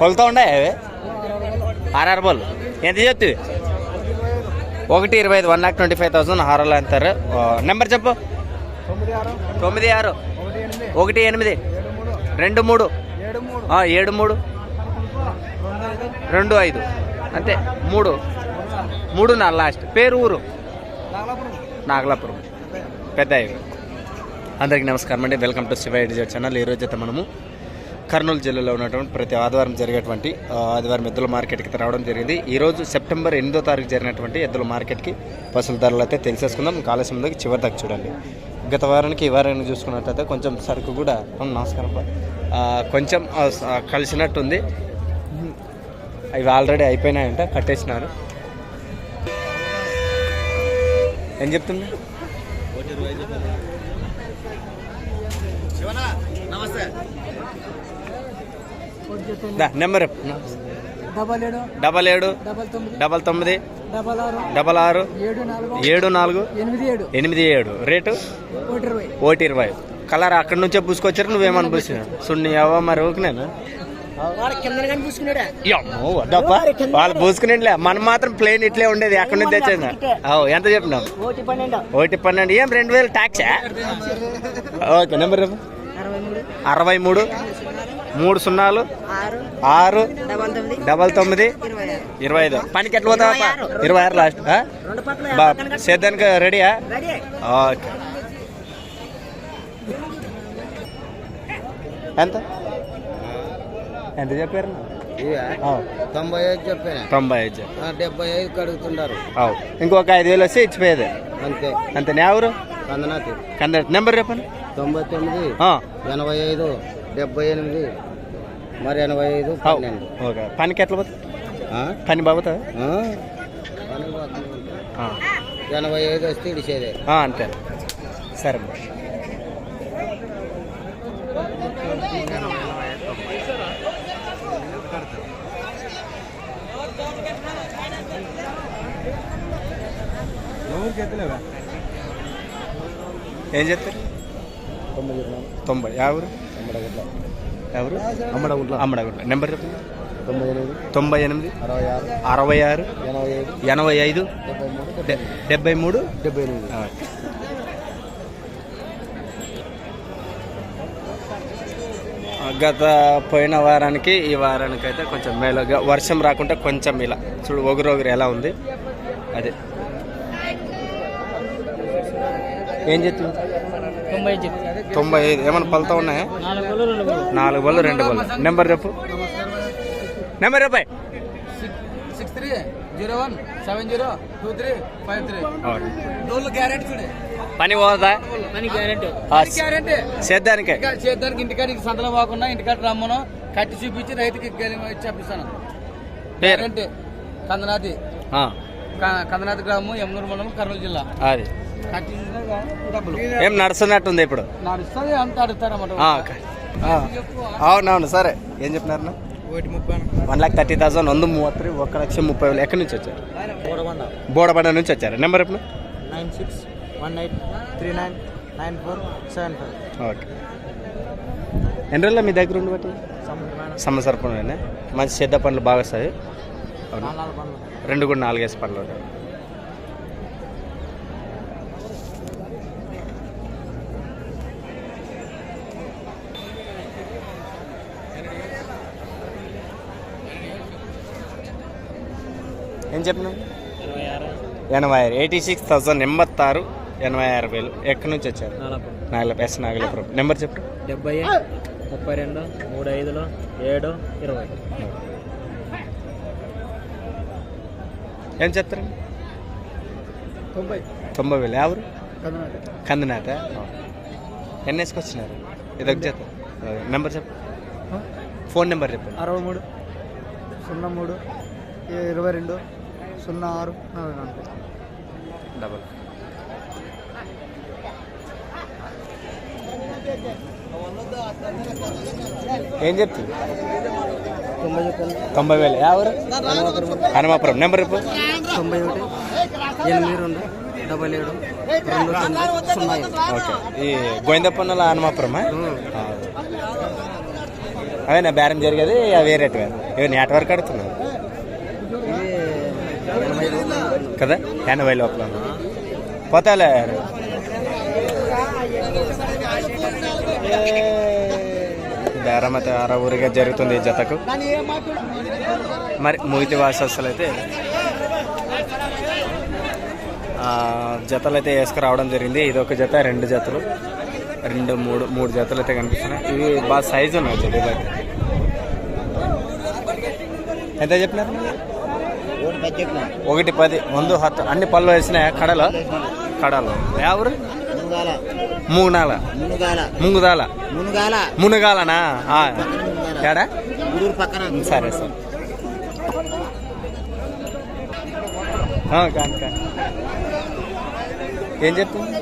కొలుతా ఉండే అవి? RR ball. ఎంత చెప్తుంది ఒకటి ఇరవై ఐదు one lakh twenty five thousand హారాలు అంటారు నెంబర్ చెప్పు. తొమ్మిది ఆరు. ఒకటి ఎనిమిది. రెండు మూడు. ఏడు మూడు. రెండు ఐదు. అంతే. మూడు. మూడు నా లాస్ట్. పేరు ఊరు? నాగలాపురం. నాగలాపురం పెద్ద అందరికీ నమస్కారం అండి. వెల్కమ్ టు శివ ఎడిజెట్ ఛానల్. ఈరోజు అయితే మనము కర్నూలు జిల్లాలో ఉన్నటువంటి ప్రతి ఆదివారం జరిగేటువంటి ఆదివారం ఎద్దుల మార్కెట్కి రావడం జరిగింది. ఈరోజు సెప్టెంబర్ ఎనిమిదో తారీఖు జరిగినటువంటి ఎద్దుల మార్కెట్కి పసుల ధరలు అయితే తెలిసేసుకుందాం. కాలుష్యం చివరి దాకా చూడండి. గత వారానికి ఈ వారానికి చూసుకున్నట్లయితే కొంచెం సరుకు కూడా నమస్కారం. కొంచెం కలిసినట్టుంది. అవి ఆల్రెడీ అయిపోయినాయంట కట్టేసినారు. ఏం చెప్తుంది నెంబర్. డబల్ ఏడు డబల్ ఏడు డబల్ తొమ్మిది డబల్ తొమ్మిది డబల్ ఆరు డబల్ ఆరు ఏడు నాలుగు ఏడు నాలుగు ఎనిమిది ఏడు. ఎనిమిది ఏడు. రేటు? ఒకటి ఇరవై. ఒకటి ఇరవై. కలర్ అక్కడి నుంచే పూసుకొచ్చారు నువ్వేమని పూసినావు? సున్ని అవ్వ మరి ఓకేనేనా కింద కానీ చూసుకున్నాడా అమ్మో, వద్దప్పా. వాళ్ళు పూసుకునేలే మనం మాత్రం ప్లేన్ ఇట్లే ఉండేది అక్కడి నుంచి తెచ్చేది. అవు ఎంత చెప్పినావు? ఒకటి పన్నెండు. ఏం రెండు వేలు ట్యాక్సా ఓకే నెంబర్. అరవై మూడు. మూడు సున్నాలు? ఆరు ఆరు డబల్ తొమ్మిది ఇరవై ఐదు. పనికి ఎట్లా పోతావా? ఇరవై ఆరు. లాస్ట్. ఆ? రెండు పక్కల బా సేద్దానికి రెడీయా? రెడీ. ఓకే. ఎంత? ఎంత చెప్పారు. తొంభై ఐదు చెప్పాను? తొంభై ఐదు డెబ్బై ఐదు కడుగుతున్నారు అవు ఇంకొక ఐదు వేలు వస్తే ఇచ్చిపోయేది. అంతే. అంతే ఎవరు? కందనాతి కంద నెంబర్ చెప్పండి. తొంభై తొమ్మిది ఎనభై ఐదు డెబ్బై ఎనిమిది మరి ఎనభై ఐదు. పన్నెండు. ఓకే. పనికి ఎట్లా పోతుంది? ఆ? పని బాబుతా ఆ? పని పోతుంది. ఎనభై ఐదు వస్తే ఇడిచేదే. అంతే. సరే మరి. ఏం చెప్తారు తొంభై ఎవరు ఎవరు? అమ్మడగుంట్ల. అమ్మడగుంట నెంబర్ చెప్పండి. తొంభై ఎనిమిది. తొంభై ఎనిమిది. అరవై ఆరు. ఎనభై ఐదు. డెబ్బై మూడు. డెబ్బై ఎనిమిది. గత పోయిన వారానికి ఈ వారానికి అయితే కొంచెం మేలుగా వర్షం రాకుండా కొంచెం ఇలా. చూడు ఒగురు ఒగురు ఎలా ఉంది. అదే. ఏం చెప్తుంది తొంభై ఐదు. ఏమైనా పలుతా ఉన్నాయా? నాలుగు బళ్ళు రెండు బళ్ళు. నెంబర్ చెప్పు. నెంబర్ చెప్పాయి six three zero one seven zero two three five three. డోర్లు గ్యారెంటీ చూడే. పని పోదా? అని గ్యారెంటీ. సేద్దానికే ఇంకా చేద్దానికి ఇంటికాడికి సంతలో పోకుండా ఇంటికాడ రమ్మను. కట్టి చూపించి రైతుకి గెలి- చెప్పిస్తాను. గ్యారెంటీ. కందనాథి ఆ, క- కందనాథి గ్రామం యమునూరు మండలం కర్నూలు జిల్లా. అది. ఏం నడుస్తున్నట్టుంది ఇప్పుడు? నడుస్తుంది అంత అడుగుతారన్నమాట. ఆ, ఓకే. ఆ, అవునవును సరే. ఏం చెప్పినారు? ఒకటి ముప్పై వన్ లాక్ థర్టీ థౌసండ్ వంద మూవత్రి ఒక లక్ష ముప్పై వేలు. ఎక్కడి నుంచి వచ్చారు? బోడబండ. నుంచి వచ్చారు. నెంబర్ ఎప్పుడు nine six one eight three nine nine four seven five. Okay. ఎన్ని రోజులు మీ దగ్గర ఉండి బట్టి? సంవత్సరపునే మంచి చెడ్డ పనులు బాగా వస్తాయి. రెండు కూడా నాలుగేసి పనులు ఏం చెప్పినా ఎనభై ఆరు. ఎయిటీ సిక్స్ థౌసండ్ ఎంబత్తారు ఎనభై ఆరు వేలు. ఎక్కడి నుంచి వచ్చారు? నలభై నాగల ఎస్ నాగలపురం. నెంబర్ చెప్పు. డెబ్బై ముప్పై రెండు మూడు ఐదులు ఏడు ఇరవై. ఏం చెప్తారండి తొంభై. తొంభై వేలు. ఎవరు? కందినాట ఎన్ని వేసుకొచ్చినారు? ఇది ఒక జత నెంబర్ చెప్పు. ఫోన్ నెంబర్ చెప్పండి అరవై మూడు సున్నా మూడు ఇరవై రెండు సున్నా ఆరు నలభై నాలుగు. డబల్. ఏం చెప్తుంది తొంభై వేలు. ఎవరు? హనుమాపురం. నెంబర్ తొంభై ఒకటి ఎనిమిది రెండు డబల్ ఏడు రెండు తొమ్మిది సున్నా ఐదు ఓకే. ఈ గోవిందప్పన్నల హనుమాపురమా? అవేనా బేరం జరిగేది? అవి వేరేటివా ఏ నెట్వర్క్ ఆడుతున్నావు కదా? ఎనభై లోపల పోతాలే. బేరం అయితే అర ఊరిగా జరుగుతుంది ఈ జతకు. మరి మూతి వాసస్సులు అయితే జతలు అయితే వేసుకురావడం జరిగింది. ఇది ఒక జత రెండు జతలు. రెండు మూడు మూడు జతలు అయితే కనిపిస్తున్నాయి. ఇవి బాగా సైజు ఉన్నాయి జతలు ఎంత చెప్పినారు? ఒకటి పది ముందు హత్తు. అన్ని పళ్ళు వేసినాయా? కడలో? కడలో. ఎవరు మూగునాల మునుగాల. ముంగుదాల మునుగాల. మునుగాలనా? ఆ. ఏడా గుడూరు పక్కన. సరే సరే. ఆ, కాని కాని ఏం చెప్తుంది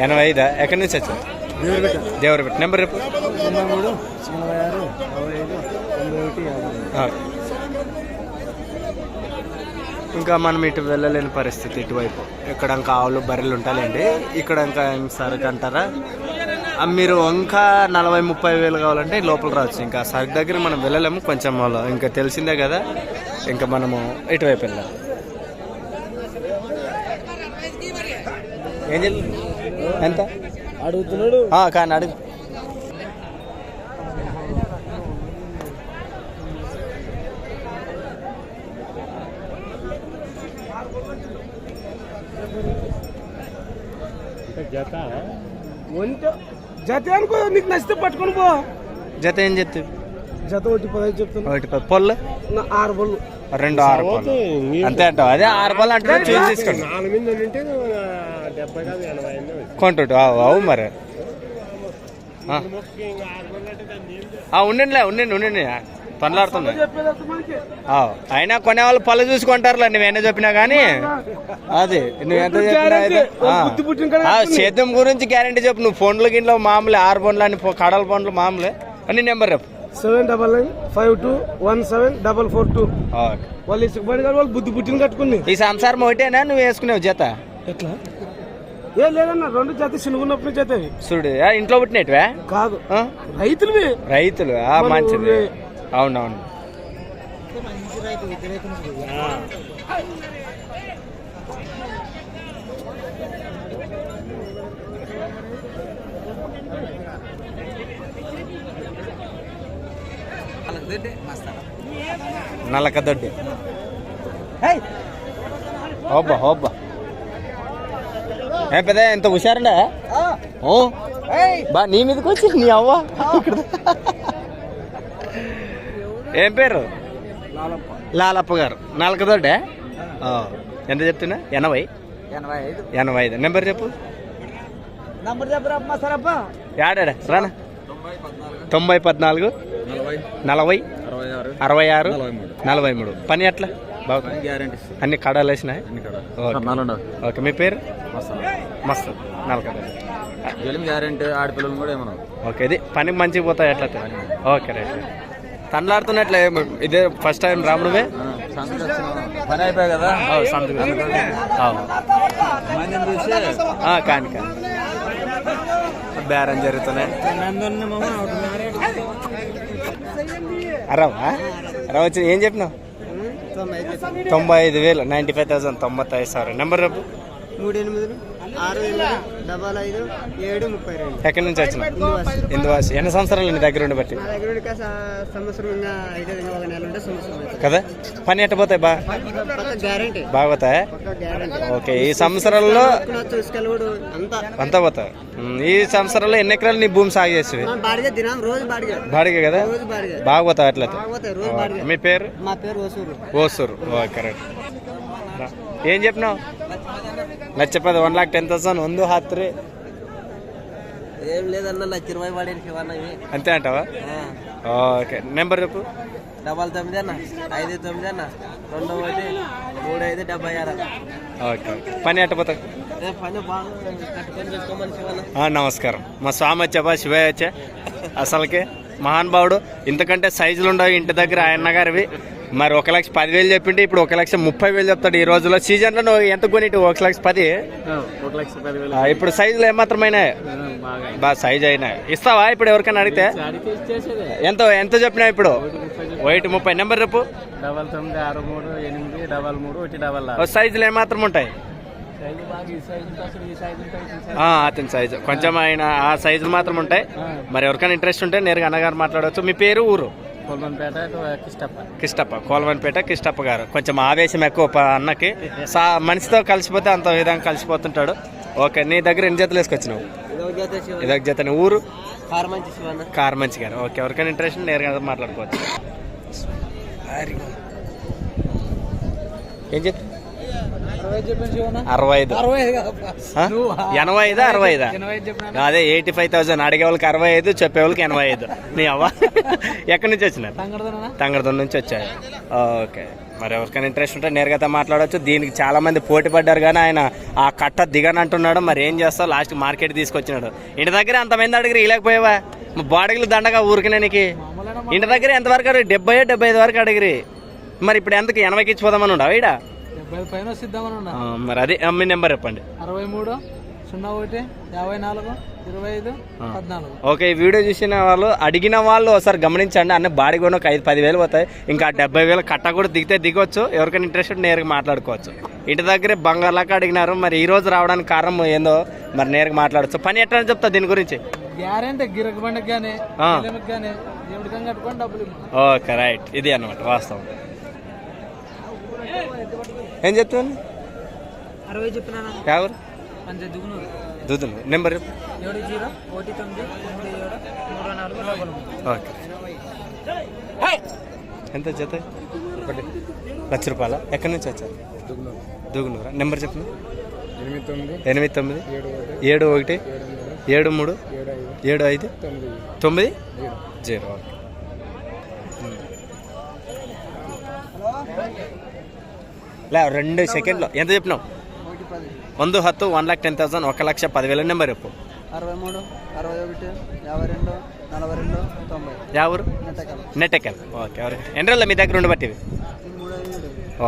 ఎనభై ఐదా ఎక్కడి నుంచి వచ్చావు? దేవరపేట. నెంబర్ రేపు మూడు ఎనభై ఆరు అరవై ఐదు తొంభై ఒకటి యాభై. ఇంకా మనం ఇటు వెళ్ళలేని పరిస్థితి ఇటువైపు. ఇక్కడ ఇంకా ఆవులు బర్రెలు ఉంటాయండి. ఇక్కడ ఇంకా సరుకు అంటారా? మీరు ఇంకా నలభై ముప్పై వేలు కావాలంటే లోపల రావచ్చు. ఇంకా సరుకు దగ్గర మనం వెళ్ళలేము. కొంచెం వాళ్ళు ఇంకా తెలిసిందే కదా. ఇంకా మనము ఇటువైపు వెళ్ళాలి. ఏం ఎంత? అడుగుతున్నాడు. కానీ అడుగు. జత? అనుకో నీకు నచ్చితే పట్టుకొని పో. జత ఏం చెప్తే జత ఒకటి పదహైదు చెప్తున్నా. ఒకటి పది పొల్లు? ఆరు బళ్ళు రెండు ఆరు పళ్ళు అంతే అంటావు? అదే ఆరు పళ్ళు అంటే చూసి తీసుకోండి. కొంటుంటు అవు మరి. ఉండండిలే ఉండండి ఉండండి. మనకి. అయినా కొనేవాళ్ళు పళ్ళు చూసుకుంటారులే నువ్వేనా చెప్పినా కానీ అది నువ్వెంత చెప్పినా సేద్యం గురించి గ్యారంటీ చెప్పు నువ్వు ఫోన్ల గిన్నెలో మామూలే ఆరు ఫోన్లు అని కడల ఫోన్లు మామూలే. అన్ని నెంబర్ రేపు seven double nine five two one seven double four two. వాళ్ళు ఇసుకబడి గారు వాళ్ళు బుద్ధి పుట్టిన కట్టుకుంది ఈ సంసారం ఒకటేనా? నువ్వు వేసుకునేవు జత? ఎట్లా? ఏ లేదన్న రెండు జత చినుకున్నప్పుడు జత. చూడు ఆ, ఇంట్లో పుట్టినట్టువే? కాదు. రైతులు ఆ, మన మంచిది. అవునవును. నల్లక దొడ్డి. హోబ్బా హోబ్బా. ఏ పెద్ద ఎంత హుషారండా? ఓ? బా నీ మీదకి వచ్చి నీ అవ్వ. ఏం పేరు? లాలప్ప. గారు. నాలుక దొడ్డే ఆ. ఎంత చెప్తున్నా? ఎనభై? ఎనభై ఐదు. నెంబర్ చెప్పు. నంబర్ చెప్పరా యాడా రానా? తొంభై పద్నాలుగు. నలభై. అరవై ఆరు. నలభై మూడు. నలభై పని ఎట్లా? బాగుంది గ్యారంటీ అన్ని కడాలు వేసినాయి? ఓకే. మీ పేరు? మస్తు గ్యారంటీ ఆడపిల్లలు కూడా ఏమన్నా ఓకే. ఇది పని మంచిగా పోతాయి ఎట్లా ఓకే. రైట్. తనలాడుతున్నట్లే. ఇదే ఫస్ట్ టైం రాముడువే. పని అయిపోయాయి కదా? కాని కాని. బేరం జరుగుతున్నాయి. అరవా? అరవా వచ్చి ఏం చెప్పినావు? తొంభై ఐదు వేలు. నైంటీ ఫైవ్ థౌసండ్ తొంభై ఐదు సార్. నెంబర్ రేపు మూడు ఎనిమిది ఆరు ఎనిమిది డబల్ ఐదు ఏడు ముప్పై రెండు. ఎక్కడి నుంచి వచ్చిన ఇందువాసి. ఎన్ని సంవత్సరాలు నీ దగ్గర ఉండి బట్టి? దగ్గర ఉండి కాస్త సంవత్సరం ఇంకా అయితే ఇంకా ఒక నెల ఉంటే సంవత్సరం కదా? పని ఎట్ట పోతాయి బా? పక్క గ్యారంటీ. బాగా పోతాయి ఓకే ఈ సంవత్సరంలో చూసుకెళ్ళడు అంతా. అంతా పోతాయి. ఈ సంవత్సరంలో ఎన్ని ఎకరాలు నీ భూమి సాగు చేసేవి? బాడిగే కదా? బాగా పోతాయి అట్లయితే? మీ పేరు? మా పేరు వసూరు ఓసూరు. ఓకే రైట్ ఏం చెప్పినావు? లచ్చ పది వన్ లాక్ టెన్ థౌసండ్ ಒಂದು ಹತ್ತು ರೀ ఏం లేదన్న లక్ష రూపాయి పడేది శివన్న ఇవి అంతే అంటావా ఓకే నెంబర్ చెప్పు డబల్ తొమ్మిది అన్న ఐదు తొమ్మిది అన్న రెండు ఒకటి మూడు ఐదు డెబ్బై ఆరు ఓకే ఓకే. పని ఎట్టపోతా ఏ పని బాగా కట్టుకొని చేసుకోమని శివన్న నమస్కారం మా స్వామి వచ్చాబా శివయ్య వచ్చా అసలుకి మహానుభావుడు ఇంతకంటే సైజులు ఉండవు ఇంటి దగ్గర ఆయన గారివి మరి ఒక లక్ష పదివేలు చెప్పింటే ఇప్పుడు ఒక లక్ష ముప్పై వేలు చెప్తాడు ఈ రోజులో సీజన్లో నువ్వు ఎంత కొనిటి ఒక లక్ష పది? ఇప్పుడు సైజులు ఏమాత్రమైనా బాగా సైజ్ అయినా ఇస్తావా ఇప్పుడు ఎవరికైనా అడిగితే? ఎంత ఎంత చెప్పినా ఇప్పుడు? వైట్ ముప్పై నెంబర్ రేపు డబల్ తొమ్మిది ఆరు మూడు ఎనిమిది డబల్ మూడు ఒకటి డబల్ సైజులు ఏమాత్రం ఉంటాయి? అతని సైజు. కొంచెం ఆయన ఆ సైజులు మాత్రం ఉంటాయి. మరి ఎవరికైనా ఇంట్రెస్ట్ ఉంటే నేరుగా అన్నగారు మాట్లాడవచ్చు. మీ పేరు ఊరు? కొల్లంపేట కిష్టప్ప. కిష్టప్ప కోలవన్పేట కిష్టప్ప గారు. కొంచెం ఆవేశం ఎక్కువ అన్నకి. సా మనిషితో కలిసిపోతే అంత విధంగా కలిసిపోతుంటాడు. ఓకే నీ దగ్గర ఎన్ని జతలు వేసుకొచ్చినావు? ఇదొక జత ఊరు? కారమంచి శివన్న. కార్ మంచి గారు. ఓకే ఎవరికైనా ఇంట్రెస్ట్ నేరుగా మాట్లాడుకోవచ్చు. ఏం చెప్పి అరవై ఐదు ఎనభై ఐదా అరవై ఐదా అదే ఎయిటీ ఫైవ్ థౌసండ్ అడిగే వాళ్ళకి అరవై ఐదు చెప్పే వాళ్ళకి ఎనభై ఐదు నీ అవ్వ? ఎక్కడి నుంచి వచ్చినారు? సంగడదనా తంగడదం నుంచి వచ్చాయి ఓకే. మరి ఎవరికైనా ఇంట్రెస్ట్ ఉంటే నేరుగా మాట్లాడవచ్చు దీనికి చాలా మంది పోటీ పడ్డారు కానీ ఆయన ఆ కట్ట దిగని అంటున్నాడు. మరి ఏం చేస్తావు? లాస్ట్ మార్కెట్ తీసుకొచ్చినాడు. ఇంటి దగ్గర అంతమంది అడిగిరి ఇలాకపోయావా బాడీలు దండగా ఊరికినా నీకు. ఇంటి దగ్గర ఎంతవరకు అడిగి డెబ్బై డెబ్బై ఐదు వరకు అడిగిరి మరి ఇప్పుడు ఎంతకి ఎనభైకి ఇచ్చిపోదామని ఉండవు ఈడ? మరి అది మీ నెంబర్ చెప్పండి. అరవై మూడు సున్నా ఒకటి యాభై నాలుగు ఇరవై ఐదు పద్నాలుగు. ఓకే ఈ వీడియో చూసిన వాళ్ళు అడిగిన వాళ్ళు ఒకసారి గమనించండి. అన్ని బాడీ కూడా ఒక ఐదు పదివేలు పోతాయి. ఇంకా డెబ్బై వేలు కట్ట కూడా దిగితే దిగొచ్చు. ఎవరికైనా ఇంట్రెస్ట్ నేరుగా మాట్లాడుకోవచ్చు. ఇంటి దగ్గరే బంగారులాగా అడిగినారు. మరి ఈ రోజు రావడానికి కారణం ఏందో మరి నేరుగా మాట్లాడచ్చు. పని ఎట్లా చెప్తా దీని గురించి? గ్యారెంటీ గిరక బండికి కానీ ఆ. పిల్లలకి కానీ దేవుడికని కట్టుకొని డబ్బులు ఇవ్వు. Okay right. ఇది అన్నమాట వాస్తవం. ఏం చెప్తాను అరవై చెప్పినా ఎవరు? దుద్దును నెంబర్? చెప్పు ఏడు జీరో ఒకటి తొమ్మిది తొమ్మిది ఏడు మూడు నాలుగు డబల్ మూడు. ఓకే. ఎంత జత లక్ష రూపాయల? ఎక్కడి నుంచి వచ్చారు? దుగునూరా నెంబర్ చెప్పు ఎనిమిది తొమ్మిది ఎనిమిది తొమ్మిది ఏడు ఒకటి ఏడు ఒకటి మూడు ఏడు ఐదు తొమ్మిది. Zero okay. లే రెండు సెకండ్లో. ఎంత చెప్పినావు? వంద హత్తు వన్ లాక్ టెన్ థౌసండ్ ఒక లక్ష పదివేల నెంబర్ చెప్పు. అరవై మూడు అరవై ఒకటి యాభై రెండు నలభై రెండు తొంభై ఊరు? నెట్టకాల. నెట్టెక్కల్ ఓకే ఎవరు? ఎన్ని రోజులు మీ దగ్గర ఉండబట్టివి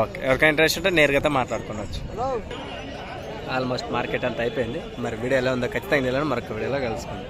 ఓకే ఎవరికైనా ఇంట్రెస్ట్ ఉంటే నేరుగా మాట్లాడుకోవచ్చు. ఆల్మోస్ట్ మార్కెట్ అంతా అయిపోయింది. మరి వీడియో ఎలా ఉందో ఖచ్చితంగా తెలియాలి మరొక వీడియోలో కలుసుకుందాం.